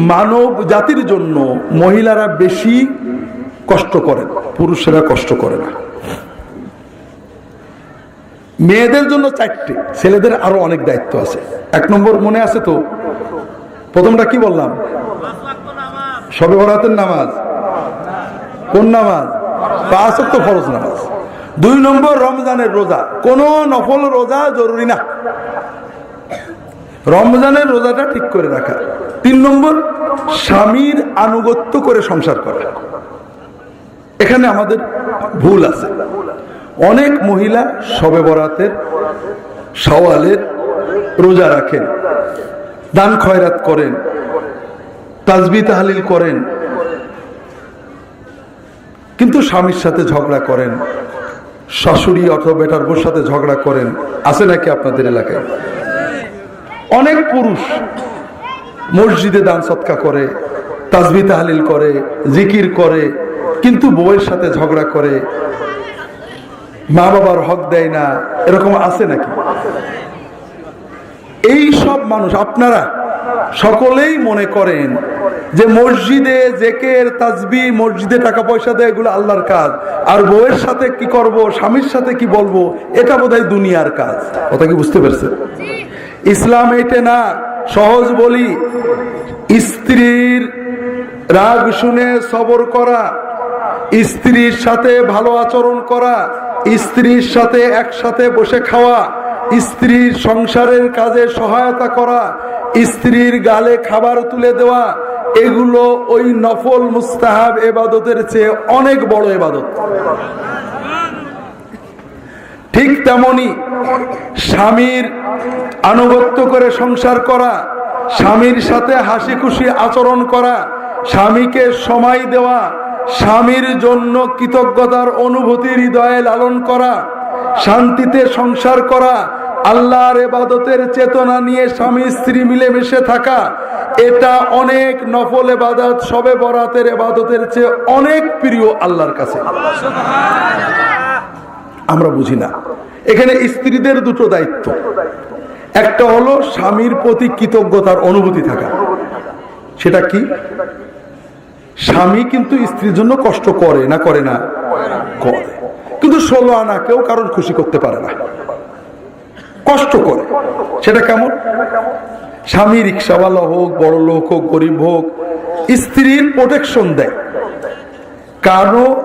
মানব জাতির জন্য মহিলারা বেশি কষ্ট করেন পুরুষেরা কষ্ট করে না। মেয়েদের জন্য চারটে, ছেলেদের আরও অনেক দায়িত্ব আছে। এক নম্বর মনে আছে তো? প্রথমটা কি বললাম? সবে বরাতের নামাজ। কোন নামাজ? পাঁচ তো ফরজ নামাজ। দুই নম্বর রমজানের রোজা। কোন নফল রোজা জরুরি না। রমজানের রোজাটা ঠিক করে রাখা। তিন নম্বর, স্বামীর আনুগত্য করে সংসার করা। এখানে আমাদের ভুল আছে। অনেক মহিলা সবে বরাতের সওয়ালের রোজা রাখেন, দান খয়রাত করেন, তাজবি তাহালিল করেন, কিন্তু স্বামীর সাথে ঝগড়া করেন, শাশুড়ি অথবা বেটার বোর সাথে ঝগড়া করেন, আছে নাকি আপনাদের এলাকায়? অনেক পুরুষ মসজিদে দান সৎকা করে তাজবি তাহালিল করে জিকির করে কিন্তু বউয়ের সাথে ঝগড়া করে মা বাবার হক দেয় না এরকম আছে নাকি? এই সব মানুষ আপনারা সকলেই মনে করেন যে মসজিদে জেকের তাজবি মসজিদে টাকা পয়সা দেয় এগুলো আল্লাহর কাজ। আর বউয়ের সাথে কি করব স্বামীর সাথে কি বলব এটা বোধহয় দুনিয়ার কাজ। কথা কি বুঝতে পারছেন? ইসলাম এটা না। সহজ বলি, স্ত্রীর রাগ শুনে সবর করা, স্ত্রীর সাথে ভালো আচরণ করা, স্ত্রীর সাথে একসাথে বসে খাওয়া, স্ত্রীর সংসারের কাজে সহায়তা করা, স্ত্রীর গালে খাবার তুলে দেওয়া, এগুলো ওই নফল মুস্তাহাব এবাদতের চেয়ে অনেক বড় এবাদত। ঠিক তেমনি স্বামীর আনুগত্য করে সংসার করা, স্বামীর সাথে হাসি খুশি আচরণ করা, স্বামীকে সময় দেওয়া, স্বামীর জন্য কৃতজ্ঞতার অনুভূতি হৃদয়ে লালন করা, শান্তিতে সংসার করা, আল্লাহর এবাদতের চেতনা নিয়ে স্বামী স্ত্রী মিলেমিশে থাকা, এটা অনেক নফল এবাদত, সবে বরাতের এবাদতের চেয়ে অনেক প্রিয় আল্লাহর কাছে। আমরা বুঝি না। এখানে স্ত্রীদের দুটো দায়িত্ব। একটা হলো স্বামীর প্রতি কৃতজ্ঞতার অনুভূতি থাকা। সেটা কি? স্বামী কিন্তু স্ত্রীর জন্য কষ্ট করে না করে না? করে। কিন্তু ষোলো আনা কেউ কারোর খুশি করতে পারে না। কষ্ট করে। সেটা কেমন? স্বামী রিক্সাওয়ালা হোক, বড় লোক হোক, গরিব হোক, স্ত্রীর প্রোটেকশন দেয়। কারও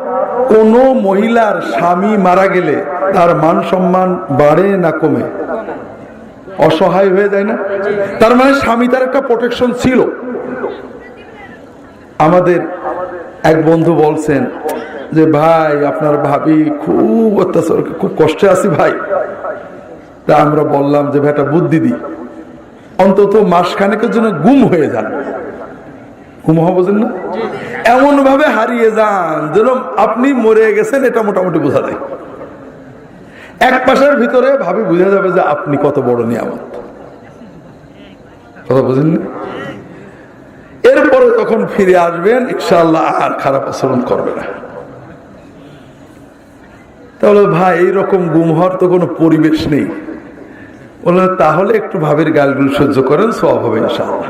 কোন মহিলার স্বামী মারা গেলে তার মান সম্মান বাড়ে না কমে? অসহায় হয়ে যায় না? তার মানে স্বামী তার একটা প্রোটেকশন ছিল। আমাদের এক বন্ধু বলছেন যে, ভাই, আপনার ভাবি খুব অত্যাচার, খুব কষ্টে আছি ভাই। তা আমরা বললাম যে, ভাই, একটা বুদ্ধি দিই অন্তত মাসখানেকের জন্য গুম হয়ে যান। বোঝেন না? এমন ভাবে হারিয়ে যান যেন আপনি মরে গেছেন, এটা মোটামুটি বোঝা যায়। এক ভিতরে ভাবি বুঝা যাবে যে আপনি কত বড় নিয়ামত। কথা বুঝেন এরপরে যখন ফিরে আসবেন ইনশাল্লাহ আর খারাপ আচরণ করবে না। তাহলে ভাই, এইরকম গুম হওয়ার তো কোনো পরিবেশ নেই। বললেন, তাহলে একটু ভাবের গালগুলো সহ্য করেন সব হবে ইনশাল্লাহ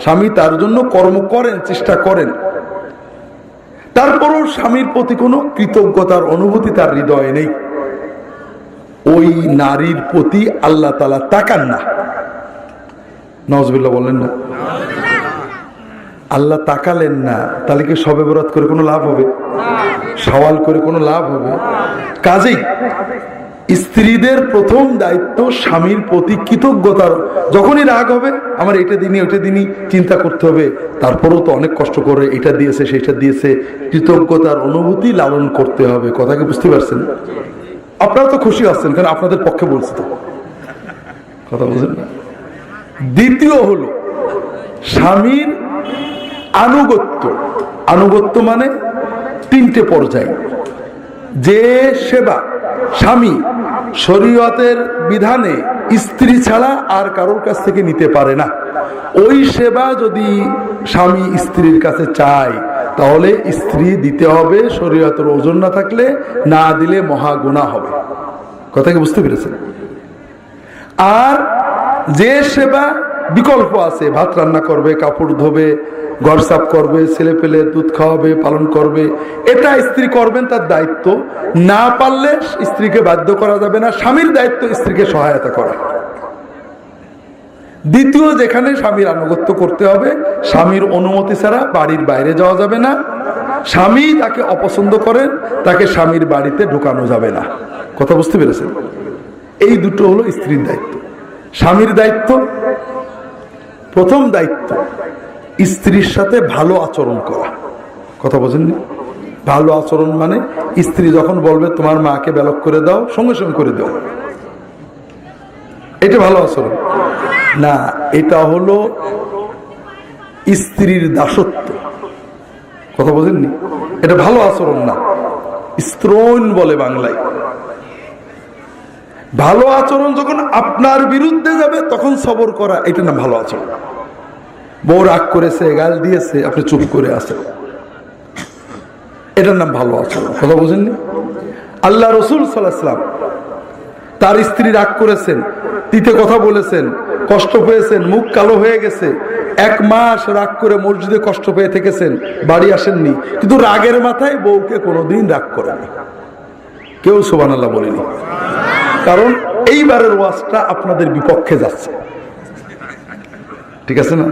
স্বামী তার জন্য কর্ম করেন, চেষ্টা করেন। তারপরও স্বামীর প্রতি কোনো কৃতজ্ঞতার অনুভূতি তার হৃদয়ে নেই। ওই নারীর প্রতি আল্লাহ তালা তাকান না। নজবিল্লা বললেন না। আল্লাহ তাকালেন না, তাহলে কি সবে বরাত করে কোনো লাভ হবে? সওয়াল করে কোনো লাভ হবে? কাজেই স্ত্রীদের প্রথম দায়িত্ব স্বামীর প্রতি কৃতজ্ঞতার। যখনই রাগ হবে, আমার এটা দিনই ওইটা দিনই চিন্তা করতে হবে। তারপরেও তো অনেক কষ্ট করে এটা দিয়েছে, সেটা দিয়েছে। কৃতজ্ঞতার অনুভূতি লালন করতে হবে। কথাকে বুঝতে পারছেন? আপনারা তো খুশি আছেন কারণ আপনাদের পক্ষে বলছি তো। কথা বুঝেন না? দ্বিতীয় হলো, স্বামীর আনুগত্য। আনুগত্য মানে তিনটে পর্যায়। যে সেবা স্বামী শরীয়তের বিধানে স্ত্রী ছাড়া আর কারোর কাছ থেকে নিতে পারে না। ওই সেবা যদি স্বামী স্ত্রীর কাছে চায়, তাহলে স্ত্রী দিতে হবে, শরীয়তের ওজন না থাকলে না দিলে মহা গুণা হবে। কথা কি বুঝতে পেরেছেন? আর যে সেবা বিকল্প আছে, ভাত রান্না করবে, কাপড় ধোবে ঘর সাফ করবে, ছেলে পেলে দুধ খাওয়াবে, পালন করবে। এটা স্ত্রী করবেন তার দায়িত্ব। না পারলে স্ত্রীকে বাধ্য করা যাবে না, স্বামীর দায়িত্ব স্ত্রীকে সহায়তা করা। দ্বিতীয়, যেখানে স্বামীর আনুগত্য করতে হবে, স্বামীর অনুমতি ছাড়া বাড়ির বাইরে যাওয়া যাবে না। স্বামী তাকে অপছন্দ করেন, তাকে স্বামীর বাড়িতে ঢুকানো যাবে না। কথা বুঝতে পেরেছেন? এই দুটো হলো স্ত্রীর দায়িত্ব। স্বামীর দায়িত্ব, প্রথম দায়িত্ব স্ত্রীর সাথে ভালো আচরণ করা। কথা বোঝেননি? ভালো আচরণ মানে স্ত্রী যখন বলবে, তোমার মাকে ব্যালক করে দাও, সঙ্গে সঙ্গে করে দাও। এটা ভালো আচরণ। না, এটা হলো স্ত্রীর দাসত্ব। কথা বোঝেননি? এটা ভালো আচরণ না। স্ত্রোন বলে বাংলায়। ভালো আচরণ যখন আপনার বিরুদ্ধে যাবে, তখন সবর করা, এটা না ভালো আচরণ। বউ রাগ করেছে, গাল দিয়েছে, আপনি চুপ করে আছেন। এটার নাম ভালো আচরণ। কথা বোঝেননি? আল্লাহ রসুল সাল্লাহাম তার স্ত্রী রাগ করেছেন, তিতে কথা বলেছেন, কষ্ট পেয়েছেন, মুখ কালো হয়ে গেছে। এক মাস রাগ করে মসজিদে কষ্ট পেয়ে থেকেছেন, বাড়ি আসেননি। কিন্তু রাগের মাথায় বউকে কোনোদিন রাগ করেনি। কেউ সোবান আল্লাহ বলেনি। কারণ এইবারের ওয়াজটা আপনাদের বিপক্ষে যাচ্ছে। ঠিক আছে না?